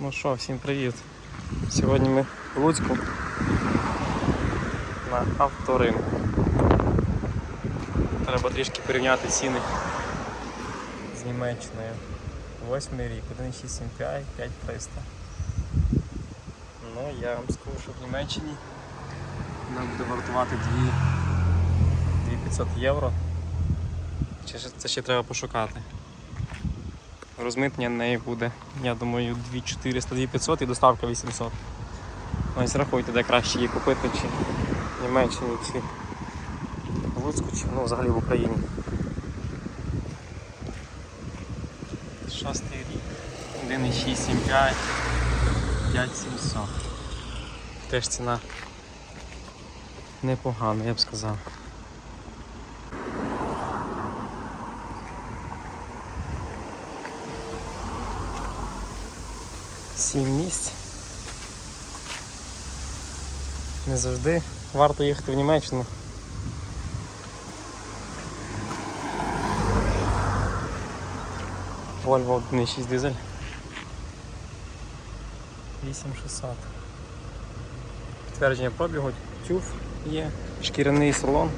Ну що, всім привіт. Сьогодні ми в Луцьку на авторинку. Треба трішки порівняти ціни з Німеччиною. Восьмий рік, 1,6 MPI, 5300. Ну, я вам скажу, що в Німеччині вона буде вартувати 2 2500 євро. Чи Це ще треба пошукати. Розмитнення неї буде, я думаю, 2400, 2500 і доставка 800. Ось рахуйте, де краще її купити, чи в Німеччині, чи в Луцьку, чи ну, взагалі в Україні. Шостий рік. 1,6, 7,5, 5700. Теж ціна непогана, я б сказав. Сім місць. Не завжди варто їхати в Німеччину. Volvo 1.6 дизель. 8600. Підтвердження пробігу, тюф є, шкіряний салон.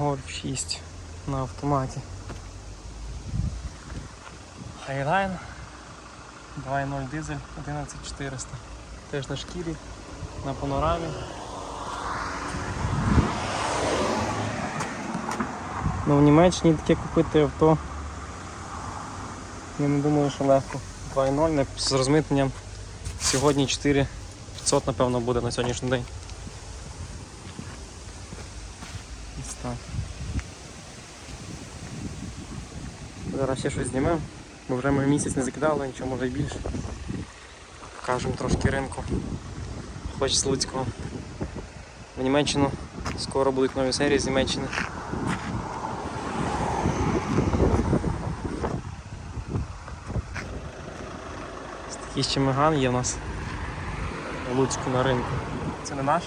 Гольф 6 на автоматі. Highline 2.0 дизель 11400. Теж на шкірі, на панорамі. Ну, в Німеччині таке купити авто. Я не думаю, що легко. 2.0 з розмитненням. Сьогодні 4500, напевно, буде на сьогоднішній день. Ось так. Зараз ще щось знімемо, бо вже ми місяць не закидали, нічого може і більше. Покажемо трошки ринку. Хоч з Луцького. В Німеччину скоро будуть нові серії з Німеччини. Такий ще меган є в нас в Луцьку на ринку. Це не наш?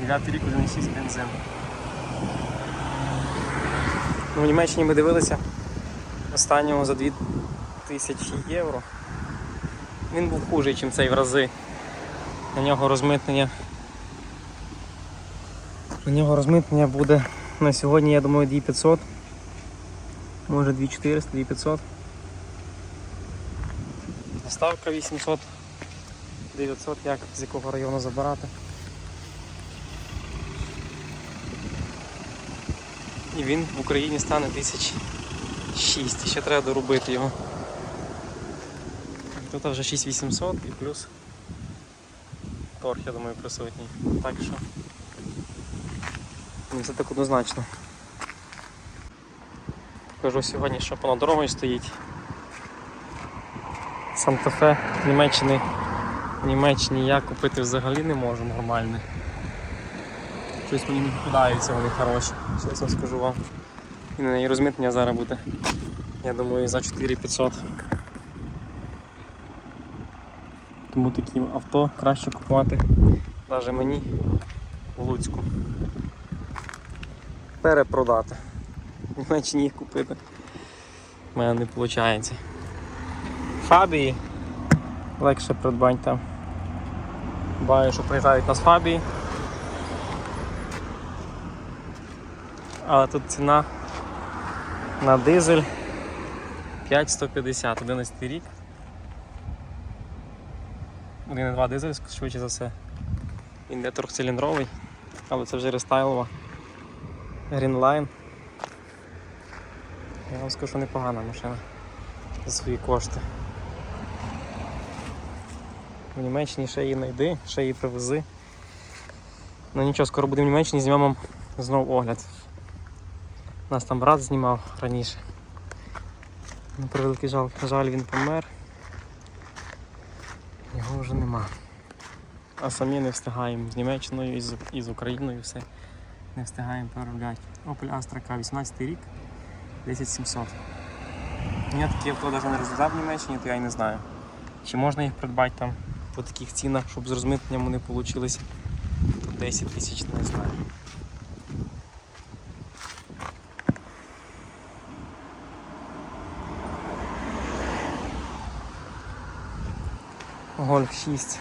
9 рік 1,6 бензин. Ну, в Німеччині ми дивилися останнього за 2000 євро. Він був хужий, ніж цей в рази. На нього розмитнення. На нього розмитнення буде на сьогодні, я думаю, 2500. Може 2400, 2500. Доставка 800, 900, як з якого району забирати. І він в Україні стане 1006. Ще треба доробити його. Тут вже 6800 і плюс торг, я думаю, присутній. Так що не все так однозначно. Покажу сьогодні, що понад дорогою стоїть. Санта-Фе Німеччини. В Німеччині я купити взагалі не можу нормально. Щось мені не попадаються, вони хороші, чесно скажу вам. І на неї розмитнення зараз буде. Я думаю, за 4500. Тому такі авто краще купувати навіть мені в Луцьку. Перепродати. В Німеччині їх купити. У мене не виходить. Фабії легше придбань там. Баю, що приїжджають нас фабії. Але тут ціна на дизель 5150, 11 рік. 1,2 дизель, швидше за все. Він не трьохциліндровий, але це вже рестайлова. Greenline. Я вам скажу, що непогана машина за свої кошти. В Німеччині ще її знайди, ще її привези. Ну нічого, скоро будемо в Німеччині, знімемо знову огляд. Нас там брат знімав раніше. На превеликий жаль, жаль він помер. Його вже нема. А самі не встигаємо з Німеччиною і з, і з Україною все. Не встигаємо переробляти. Opel Astra K, 18 рік, 10700. Я такі авто навіть не розглядав в Німеччині, то я й не знаю. Чи можна їх придбати там по таких цінах, щоб з розмитненням вони вийшли по 10 тисяч, не знаю. Гольф 6.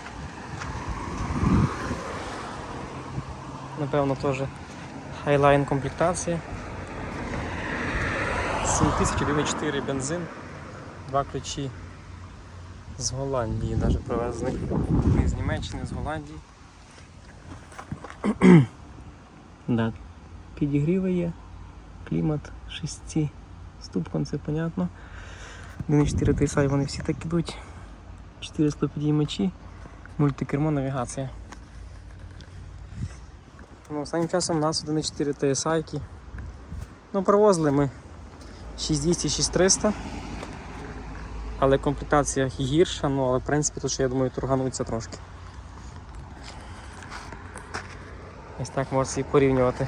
Напевно, теж хайлайн комплектація. 7001,4 бензин, два ключі з Голландії навіть привезли. Не з Німеччини, з Голландії. да. Підігріви є, клімат 6 ступком, це понятно. 1,4 TSI вони всі так ідуть. 400 підіймачі, мультикермо, навігація. Ну, останнім часом у нас 1,4 TSI. Ну, привозили ми 6200 6300 але комплектація гірша, ну але в принципі тут ще я думаю торгануться трошки. Ось так можна їх порівнювати.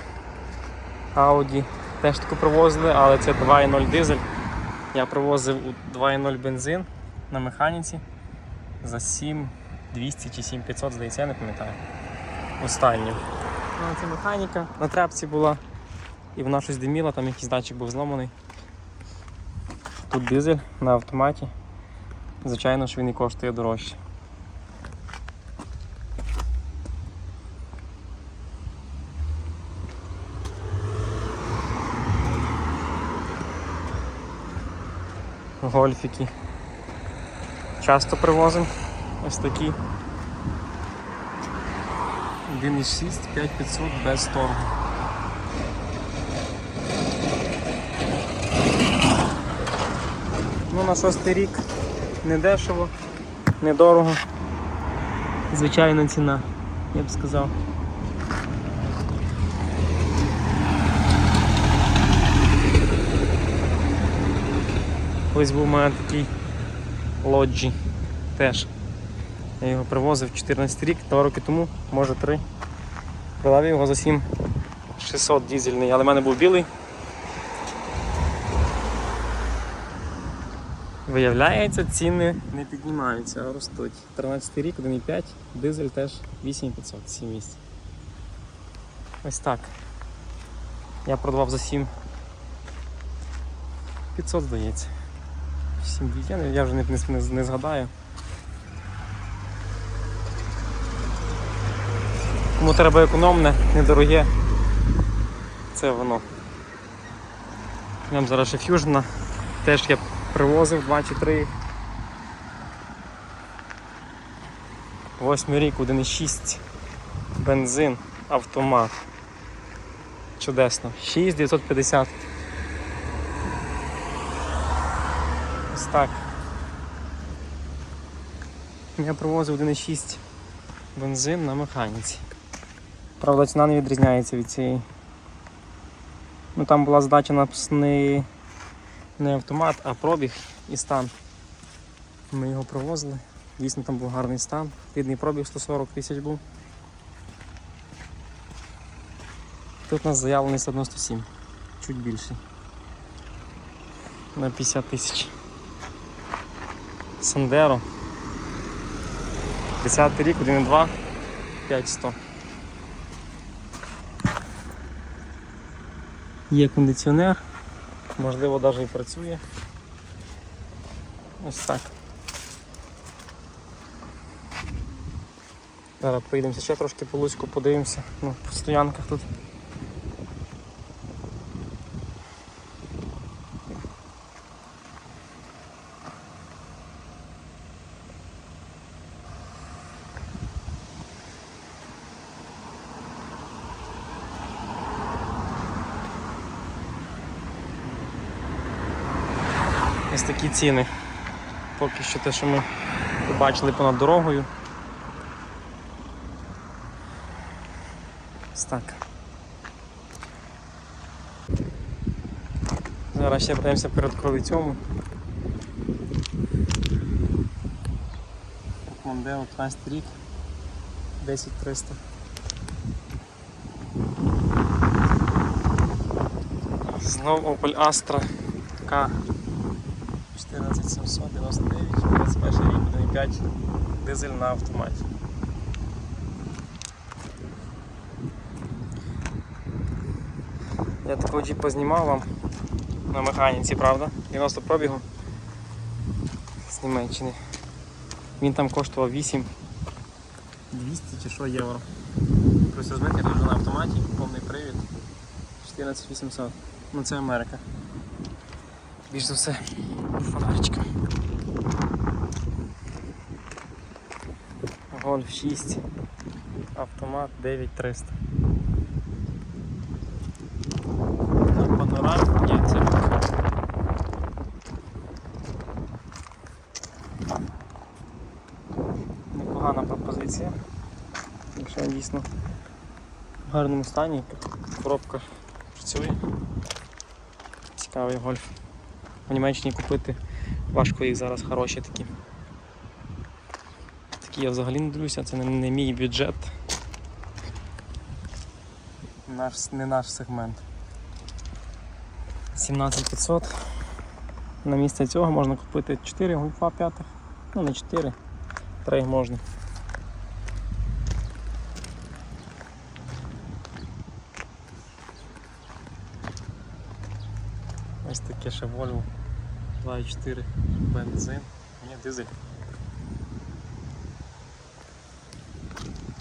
Audi теж таку привозили, але це 2.0 дизель. Я привозив у 2.0 бензин на механіці за 7200 чи 7500, здається, я не пам'ятаю. Останню. Ну, це механіка на трапці була. І вона щось диміла, там якийсь датчик був зламаний. Тут дизель на автоматі. Звичайно, що він і коштує дорожче. Гольфіки. Часто привозимо. Ось такі. 1,6, 5500 без торгу. Ну, на шостий рік не дешево, недорого. Звичайна ціна, я б сказав. Колись був у мене такий лоджі теж. Я його привозив 14 рік, 2 роки тому, може 3. Продав його за 7 600 дізельний, але в мене був білий. Виявляється, ціни не піднімаються, а ростуть. 13 рік, 1,5, дизель теж 8500, 7 місць. Ось так. Я продавав за 7 500, здається. 7 я, я вже не, не, не згадаю. Кому треба економне, недороге. Це воно. Нам зараз ще фюжна. Теж я привозив 2 чи 3. Восьмий рік, 1,6. Бензин, автомат. Чудесно. 6950. Так. Я привозив 1,6 бензин на механіці. Правда, ціна не відрізняється від цієї. Ну там була задача написаний не автомат, а пробіг і стан. Ми його привозили. Дійсно там був гарний стан. Рідний пробіг 140 тисяч був. Тут у нас заявлений 197, чуть більший. На 50 тисяч. Сандеро. 10 рік, 1,2, 5100. Є кондиціонер, можливо навіть і працює. Ось так. Зараз поїдемося ще трошки по Луцьку, подивимося, ну, по стоянках тут. Ось такі ціни. Поки що те, що ми побачили понад дорогою. Ось так. Зараз ще подивимося перед кролицьому. Мондео 15 рік. 10300. Знов Opel Astra K 14799, 21 рік, 1.5, дизель на автоматі. Я такого джіпа знімав вам на механіці, правда? 90 пробігу з Німеччини. Він там коштував 8 200 чи що євро. Плюс розмитий вже на автоматі, повний привід. 14 800. Ну це Америка. Більш за все фонаричка. Гольф 6. Автомат 9300. На панорамі. Ні, це непогана пропозиція. Якщо дійсно в гарному стані, коробка працює. Цікавий гольф. В Німеччині купити важко їх зараз хороші такі. Такі я взагалі не дивлюся, це не, не мій бюджет. Наш, не наш сегмент. 17500. На місце цього можна купити 4 гольфа п'ятих. Ну не 4, 3 можна. Ось таке ще Volvo 2.4 бензин. Ні, дизель.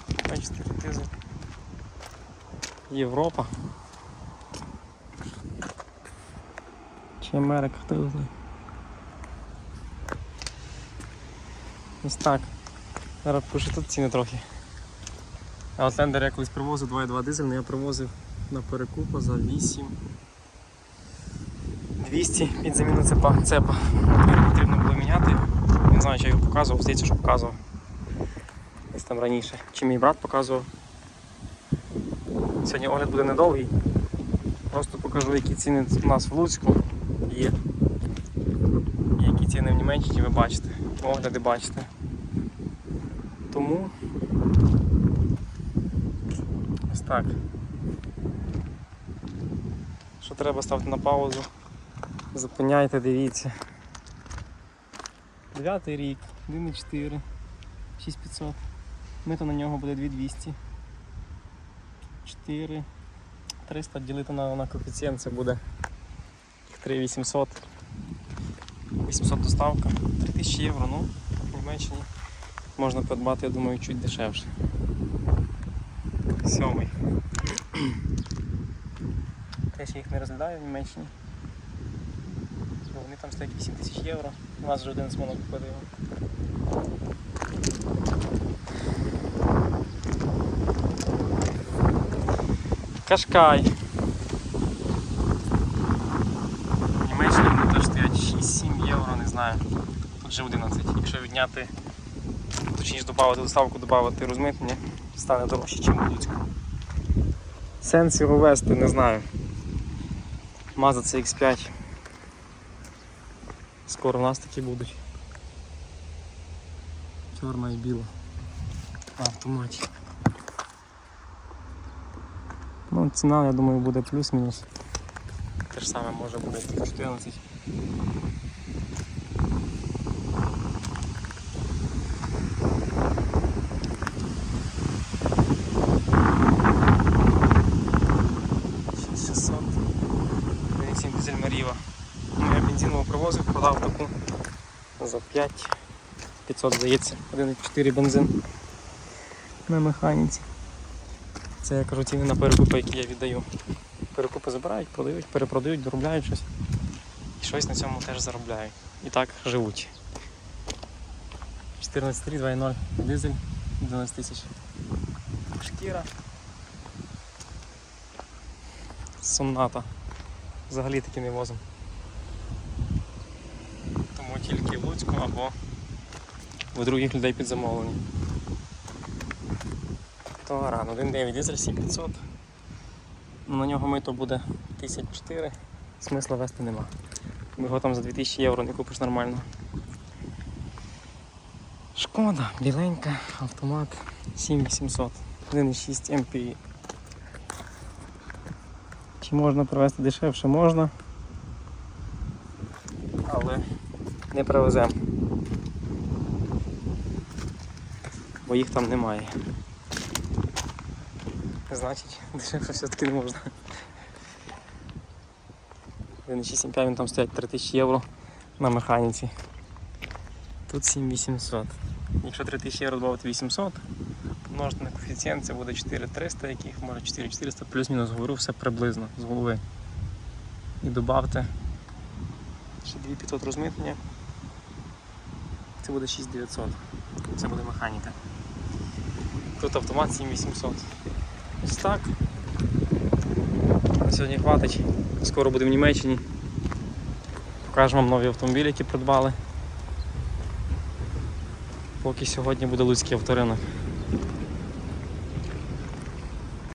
2.4 дизель. Європа. Чи Америка, хто його знає. Ось так. Зараз пишу тут ціни трохи. А от я колись привозив 2.2 дизель, але я привозив на перекупу за 8. 200 під заміну цепа. цепа. Потрібно було міняти. Не знаю, чи я його показував, здається, що показував. Десь там раніше. Чи мій брат показував. Сьогодні огляд буде недовгий. Просто покажу, які ціни у нас в Луцьку є. І які ціни в Німеччині ви бачите. Огляди бачите. Тому ось так. Що треба ставити на паузу. Зупиняйте, дивіться. Дев'ятий рік, 1,4, 6500. Мито на нього буде 2200. 4. 300 ділити на, на коефіцієнт це буде 3800. 800 доставка. 3000 євро, ну, в Німеччині можна придбати, я думаю, чуть дешевше. Сьомий. Я ще їх не розглядаю в Німеччині. Бо Вони там стоять 8 тисяч євро. У нас вже один змонок купили його. Кашкай. Німеччині вони теж стоять 6-7 євро, не знаю. Тут вже 11. Якщо відняти, точніше додати доставку, додати розмитнення, стане дорожче, ніж в Луцьку. Сенс його вести, не знаю. Mazda CX5. Скоро в нас такі будуть. Чорна і біла. На автоматі. Ну, ціна, я думаю, буде плюс-мінус. Те ж саме може буде 14. 505, 500 здається, 1,4 бензин на механіці. Це я кажу ціни на перекупи, які я віддаю. Перекупи забирають, продають, перепродають, доробляють щось. І щось на цьому теж заробляють. І так живуть. 14 рік, 2.0 дизель, 12 тисяч. Шкіра. Сумната. Взагалі таки не возимо. Тільки в Луцьку або в других людей під замовлення. То рано, 1,9 дизель 7500. Ну, На нього мито буде 1004, смисла вести нема. Його там за 2000 євро не купиш нормально. Шкода, біленька, автомат 7800, 1,6 MPI. Чи можна привезти дешевше? Можна. Але не привеземо. Бо їх там немає. Значить, дешевше все-таки не можна. 1,65 він там стоять 3000 євро на механіці. Тут 7800. Якщо 3000 євро додати 800, помножити на коефіцієнт, це буде 4300 яких, може 4400, плюс-мінус говорю все приблизно з голови. І додавте ще 2500 розмитнення. Це буде 6900. Це буде механіка. Тут автомат 7800. Ось так. На сьогодні хватить. Скоро будемо в Німеччині. Покажемо вам нові автомобілі, які придбали. Поки сьогодні буде Луцький авторинок.